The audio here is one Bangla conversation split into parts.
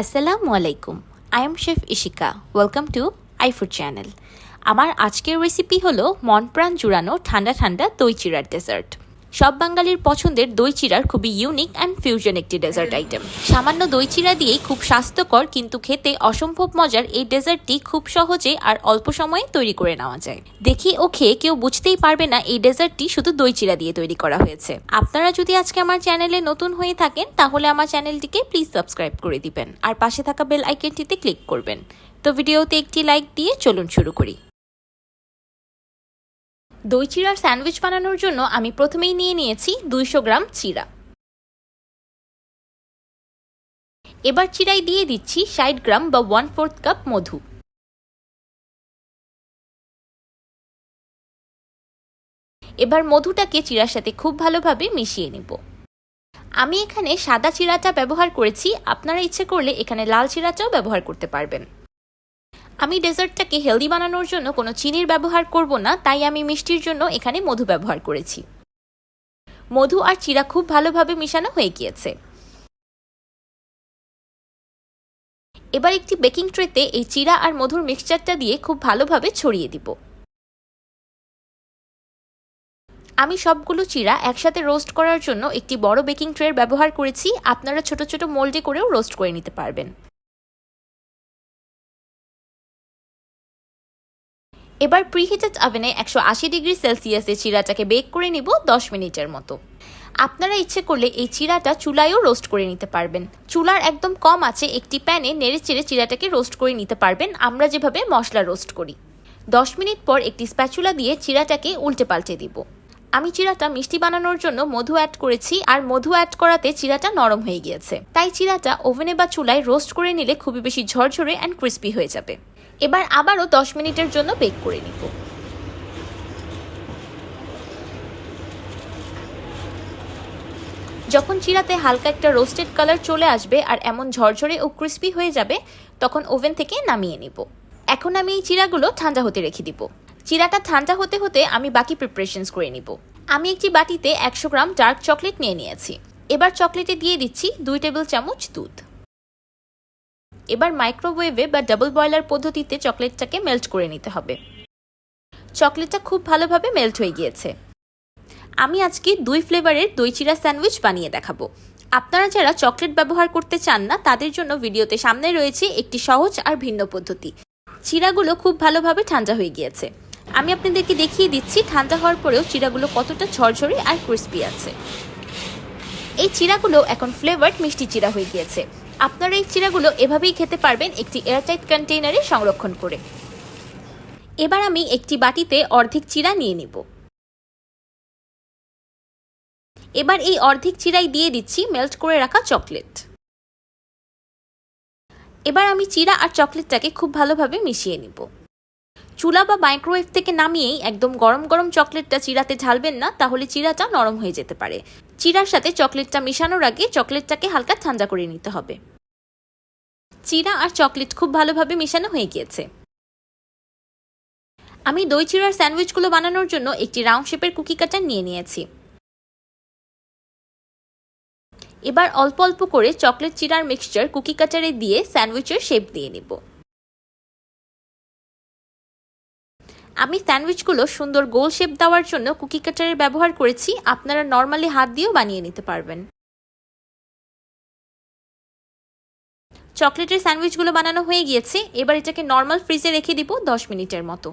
আসসালামু আলাইকুম I am chef Ishika welcome to iFood channel আমার আজকের রেসিপি হলো মন প্রাণ জুড়ানো ঠান্ডা ঠান্ডা দই চিড়ার ডেজার্ট সব বাঙালির পছন্দের দই চিড়ার খুবই ইউনিক অ্যান্ড ফিউশন একটি ডেজার্ট আইটেম সামান্য দই চিড়া দিয়েই খুব স্বাস্থ্যকর, কিন্তু খেতে অসম্ভব মজার এই ডেজার্টটি খুব সহজে আর অল্প সময়ে তৈরি করে নেওয়া যায়। দেখি ও খেয়ে কেউ বুঝতেই পারবে না এই ডেজার্টটি শুধু দই চিড়া দিয়ে তৈরি করা হয়েছে। আপনারা যদি আজকে আমার চ্যানেলে নতুন হয়ে থাকেন, তাহলে আমার চ্যানেলটিকে প্লিজ সাবস্ক্রাইব করে দিবেন। আর পাশে থাকা বেল আইকনটিতে ক্লিক করবেন। তো ভিডিওতে একটি লাইক দিয়ে চলুন শুরু করি। দই চিড়ার স্যান্ডউইচ বানানোর জন্য আমি প্রথমেই নিয়ে নিয়েছি দুইশো গ্রাম চিড়া এবার চিড়াই দিয়ে দিচ্ছি ষাট গ্রাম বা ওয়ান ফোর্থ কাপ মধু। এবার মধুটাকে চিড়ার সাথে খুব ভালোভাবে মিশিয়ে নেব। আমি এখানে সাদা চিড়াটা ব্যবহার করেছি, আপনারা ইচ্ছে করলে এখানে লাল চিড়াটাও ব্যবহার করতে পারবেন। আমি ডেজার্টটাকে হেলদি বানানোর জন্য কোনো চিনির ব্যবহার করব না, তাই আমি মিষ্টির জন্য এখানে মধু ব্যবহার করেছি। মধু আর চিরা খুব ভালোভাবে মিশানো হয়ে গিয়েছে। এবার একটি বেকিং ট্রেতে এই চিরা আর মধুর মিক্সচারটা দিয়ে খুব ভালোভাবে ছড়িয়ে দিব। আমি সবগুলো চিরা একসাথে রোস্ট করার জন্য একটি বড় বেকিং ট্রের ব্যবহার করেছি। আপনারা ছোট ছোট মোল্ডে করেও রোস্ট করে নিতে পারবেন। এবার প্রিহিটেড ওভেনে একশো আশি ডিগ্রি সেলসিয়াসে চিরাটাকে বেক করে নিব দশ মিনিটের মতো। আপনারা ইচ্ছে করলে এই চিরাটা চুলায়ও রোস্ট করে নিতে পারবেন। চুলার একদম কম আছে, একটি প্যানে নেড়ে চেড়ে চিরাটাকে রোস্ট করে নিতে পারবেন। আমরা যেভাবে মশলা রোস্ট করি। দশ মিনিট পর একটি স্প্যাচুলা দিয়ে চিরাটাকে উল্টে পাল্টে দিব। আমি চিরাটা মিষ্টি বানানোর জন্য মধু অ্যাড করেছি আর মধু অ্যাড করাতে চিরাটা নরম হয়ে গিয়েছে। তাই চিরাটা ওভেনে বা চুলায় রোস্ট করে নিলে খুবই বেশি ঝরঝরে অ্যান্ড ক্রিস্পি হয়ে যাবে। এবার আবারও দশ মিনিটের জন্য বেক করে নিব। যখন চিরাতে হালকা একটা রোস্টেড কালার চলে আসবে আর এমন ঝরঝরে ও ক্রিস্পি হয়ে যাবে, তখন ওভেন থেকে নামিয়ে নিব। এখন আমি এই চিরাগুলো ঠান্ডা হতে রেখে দিব। চিরাটা ঠান্ডা হতে হতে আমি বাকি প্রিপারেশনস করে নিব। আমি একটি বাটিতে একশো গ্রাম ডার্ক চকলেট নিয়ে নিয়েছি। এবার চকলেটে দিয়ে দিচ্ছি দুই টেবিল চামচ দুধ। এবার মাইক্রোওয়েভে বা ডাবল বয়লার পদ্ধতিতে চকলেটটাকে মেল্ট করে নিতে হবে। চকলেটটা খুব ভালোভাবে মেল্ট হয়ে গিয়েছে। আমি আজকে দুই ফ্লেভারের দই চিরা স্যান্ডউইচ বানিয়ে দেখাবো। আপনারা যারা চকলেট ব্যবহার করতে চান না, তাদের জন্য ভিডিওতে সামনে রয়েছে একটি সহজ আর ভিন্ন পদ্ধতি। চিরাগুলো খুব ভালোভাবে ঠান্ডা হয়ে গিয়েছে। আমি আপনাদেরকে দেখিয়ে দিচ্ছি, ঠান্ডা হওয়ার পরেও চিরাগুলো কতটা ঝরঝরে আর ক্রিস্পি আছে। এই চিরাগুলো এখন ফ্লেভার্ড মিষ্টি চিরা হয়ে গিয়েছে। আপনারা এই চিরাগুলো এভাবেই খেতে পারবেন একটি এয়ারটাইট কন্টেইনারে সংরক্ষণ করে। এবার আমি একটি বাটিতে অর্ধেক চিরা নিয়ে নিব। এবার এই অর্ধেক চিরাই দিয়ে দিচ্ছি মেল্ট করে রাখা চকলেট। এবার আমি চিরা আর চকলেটটাকে খুব ভালোভাবে মিশিয়ে নিব। চুলা বা মাইক্রোওয়েভ থেকে নামিয়েই একদম গরম গরম চকলেটটা চিরাতে ঢালবেন না, তাহলে চিরাটা নরম হয়ে যেতে পারে। চিরার সাথে চকলেটটা মেশানোর আগে চকলেটটাকে হালকা ঠান্ডা করে নিতে হবে। চিরা আর চকলেট খুব ভালোভাবে মেশানো হয়ে গিয়েছে। আমি দই চিরার স্যান্ডউইচগুলো বানানোর জন্য একটি রাউন্ড শেপের কুকি কাটার নিয়ে নিয়েছি। এবার অল্প অল্প করে চকলেট চিরার মিক্সচার কুকি কাটারে দিয়ে স্যান্ডউইচের শেপ দিয়ে নিব। আমি স্যান্ডউইচগুলো সুন্দর গোল শেপ দেওয়ার জন্য কুকি কাটারের ব্যবহার করেছি। আপনারা নর্মালি হাত দিয়েও বানিয়ে নিতে পারবেন। চকলেটের স্যান্ডউইচগুলো বানানো হয়ে গিয়েছে। এবার এটাকে নর্মাল ফ্রিজে রেখে দিব দশ মিনিটের মতো।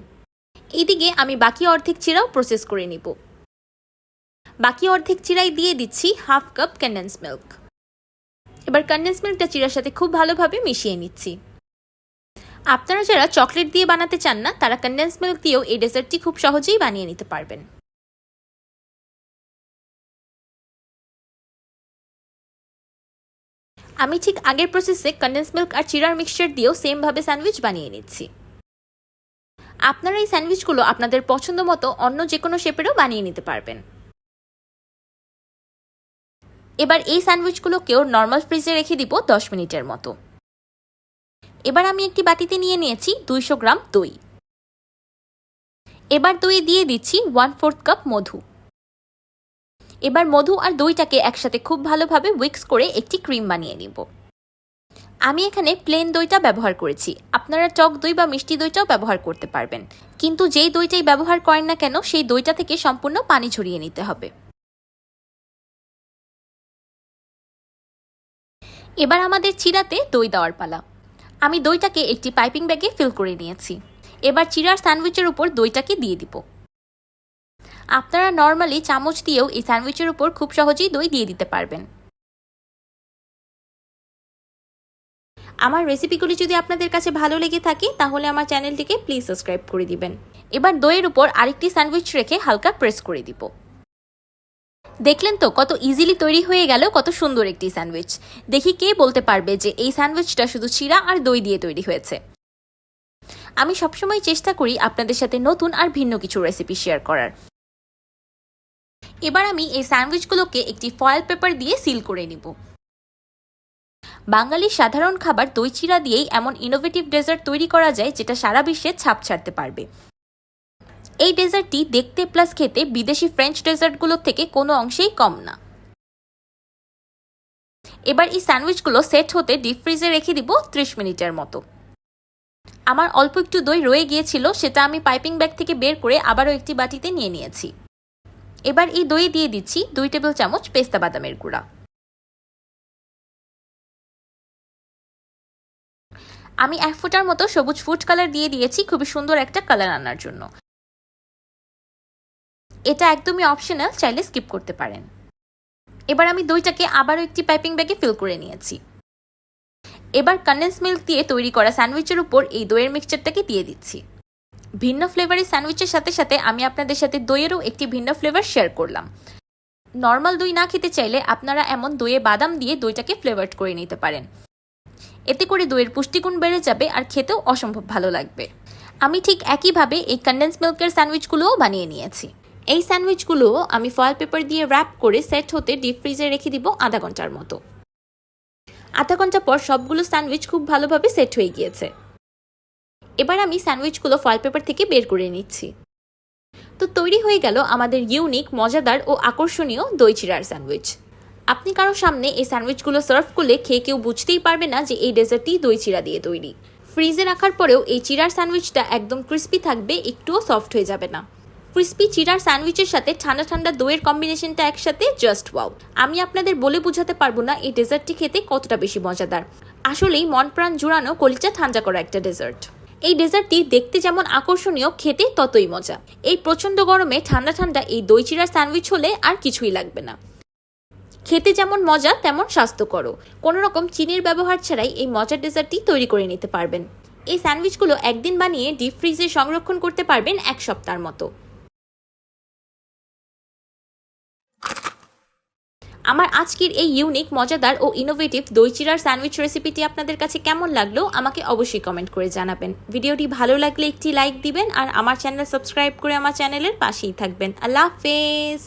এইদিকে আমি বাকি অর্ধেক চিরাও প্রসেস করে নিব। বাকি অর্ধেক চিরাই দিয়ে দিচ্ছি হাফ কাপ কন্ডেন্স মিল্ক এবার কন্ডেন্স মিল্কটা চিরার সাথে খুব ভালোভাবে মিশিয়ে নিচ্ছি। আপনারা যারা চকলেট দিয়ে বানাতে চান না, তারা কন্ডেন্স মিল্ক দিয়েও এই ডেজার্টটি খুব সহজেই বানিয়ে নিতে পারবেন। আমি ঠিক আগের প্রসেসে কন্ডেন্স মিল্ক আর চিরার মিক্সচার দিয়েও সেমভাবে স্যান্ডউইচ বানিয়ে নিচ্ছি। আপনারা এই স্যান্ডউইচগুলো আপনাদের পছন্দ মতো অন্য যে কোনো শেপেরও বানিয়ে নিতে পারবেন। এবার এই স্যান্ডউইচগুলোকেও নর্মাল ফ্রিজে রেখে দিব দশ মিনিটের মতো। এবার আমি একটি বাটিতে নিয়ে নিয়েছি দুইশো গ্রাম দই। এবার দই দিয়ে দিচ্ছি ওয়ান ফোর্থ কাপ মধু। এবার মধু আর দইটাকে একসাথে খুব ভালোভাবে উইক্স করে একটি ক্রিম বানিয়ে নিব। আমি এখানে প্লেন দইটা ব্যবহার করেছি। আপনারা টক দই বা মিষ্টি দইটাও ব্যবহার করতে পারবেন। কিন্তু যেই দইটাই ব্যবহার করেন না কেন, সেই দইটা থেকে সম্পূর্ণ পানি ঝরিয়ে নিতে হবে। এবার আমাদের চিরাতে দই দেওয়ার পালা। আমি দইটাকে একটি পাইপিং ব্যাগে ফিল করে নিয়েছি। এবার চিরার স্যান্ডউইচের উপর দইটাকে দিয়ে দিব। আপনারা নর্মালি চামচ দিয়েও এই স্যান্ডউইচের উপর খুব সহজেই দই দিয়ে দিতে পারবেন। আমার রেসিপিগুলি যদি আপনাদের কাছে ভালো লেগে থাকে, তাহলে আমার চ্যানেলটিকে প্লিজ সাবস্ক্রাইব করে দিবেন। এবার দইয়ের উপর আরেকটি স্যান্ডউইচ রেখে হালকা প্রেস করে দিব। দেখলেন তো কত ইজিলি তৈরি হয়ে গেল, কত সুন্দর একটি স্যান্ডউইচ। দেখি কে বলতে পারবে যে এই স্যান্ডউইচটা শুধু চিরা আর দই দিয়ে তৈরি হয়েছে। আমি সবসময় চেষ্টা করি আপনাদের সাথে নতুন আর ভিন্ন কিছু রেসিপি শেয়ার করার। এবার আমি এই স্যান্ডউইচগুলোকে একটি ফয়েল পেপার দিয়ে সিল করে নিব। বাঙালির সাধারণ খাবার দই চিরা দিয়েই এমন ইনোভেটিভ ডেজার্ট তৈরি করা যায় যেটা সারা বিশ্বে ছাপ ছাড়তে পারবে। এই ডেজার্টটি দেখতে প্লাস খেতে বিদেশি ফ্রেঞ্চ ডেজার্টগুলোর থেকে কোনো অংশেই কম না। এবার এই স্যান্ডউইচগুলো সেট হতে ডিপ ফ্রিজে রেখে দিব ত্রিশ মিনিটের মতো। আমার অল্প একটু দই রয়ে গিয়েছিল, সেটা আমি পাইপিং ব্যাগ থেকে বের করে আবারও একটি বাটিতে নিয়ে নিয়েছি। এবার এই দই দিয়ে দিচ্ছি দুই টেবিল চামচ পেস্তা বাদামের গুঁড়া। আমি এক ফুটার মতো সবুজ ফুড কালার দিয়ে দিয়েছি খুবই সুন্দর একটা কালার আনার জন্য। এটা একদমই অপশনাল চাইলে স্কিপ করতে পারেন। এবার আমি দইটাকে আবারও একটি পাইপিং ব্যাগে ফিল করে নিয়েছি। এবার কন্ডেন্স মিল্ক দিয়ে তৈরি করা স্যান্ডউইচের উপর এই দইয়ের মিক্সচারটাকে দিয়ে দিচ্ছি। ভিন্ন ফ্লেভারের স্যান্ডউইচের সাথে সাথে আমি আপনাদের সাথে দইয়েরও একটি ভিন্ন ফ্লেভার শেয়ার করলাম। নর্মাল দই না খেতে চাইলে আপনারা এমন দইয়ে বাদাম দিয়ে দইটাকে ফ্লেভার্ড করে নিতে পারেন। এতে করে দইয়ের পুষ্টিগুণ বেড়ে যাবে আর খেতেও অসম্ভব ভালো লাগবে। আমি ঠিক একইভাবে এই কন্ডেন্স মিল্কের স্যান্ডউইচগুলোও বানিয়ে নিয়েছি। এই স্যান্ডউইচগুলো আমি ফয়েল পেপার দিয়ে র্যাপ করে সেট হতে ডিপ ফ্রিজে রেখে দিব আধা ঘণ্টার মতো। আধা ঘণ্টা পর সবগুলো স্যান্ডউইচ খুব ভালোভাবে সেট হয়ে গিয়েছে। এবার আমি স্যান্ডউইচগুলো ফয়েল পেপার থেকে বের করে নিচ্ছি। তো তৈরি হয়ে গেল আমাদের ইউনিক, মজাদার ও আকর্ষণীয় দই চিরার স্যান্ডউইচ। আপনি কারও সামনে এই স্যান্ডউইচগুলো সার্ভ করলে খেয়ে কেউ বুঝতেই পারবে না যে এই ডেজার্টটি দই চিরা দিয়ে তৈরি। ফ্রিজে রাখার পরেও এই চিরার স্যান্ডউইচটা একদম ক্রিস্পি থাকবে, একটুও সফট হয়ে যাবে না। ক্রিস্পি চিরার স্যান্ডউইচের সাথে ঠান্ডা ঠান্ডা দইয়ের কম্বিনেশনটা একসাথে জাস্ট ওয়াও আমি আপনাদের বলে বোঝাতে পারব না এই ডেজার্টটি খেতে কতটা বেশি মজাদার। আসলেই মন প্রাণ জোড়ানো কলিজা ঠান্ডা করা একটা ডেজার্ট এই ডেজার্টটি দেখতে যেমন আকর্ষণীয়, খেতে ততই মজা। এই প্রচণ্ড গরমে ঠান্ডা ঠান্ডা এই দই চিরার স্যান্ডউইচ হলে আর কিছুই লাগবে না। খেতে যেমন মজা, তেমন স্বাস্থ্যকরও। কোনো রকম চিনির ব্যবহার ছাড়াই এই মজার ডেজার্টটি তৈরি করে নিতে পারবেন। এই স্যান্ডউইচগুলো একদিন বানিয়ে ডিপ ফ্রিজে সংরক্ষণ করতে পারবেন এক সপ্তাহের মতো। আমার আজকের এই ইউনিক মজাদার ও ইনোভেটিভ দই চিরার স্যান্ডউইচ রেসিপিটি আপনাদের কাছে কেমন লাগল আমাকে অবশ্যই কমেন্ট করে জানাবেন। ভিডিওটি ভালো লাগলে একটি লাইক দিবেন আর আমার চ্যানেল সাবস্ক্রাইব করে আমার চ্যানেলের পাশেই থাকবেন। আল্লাহ হাফেজ!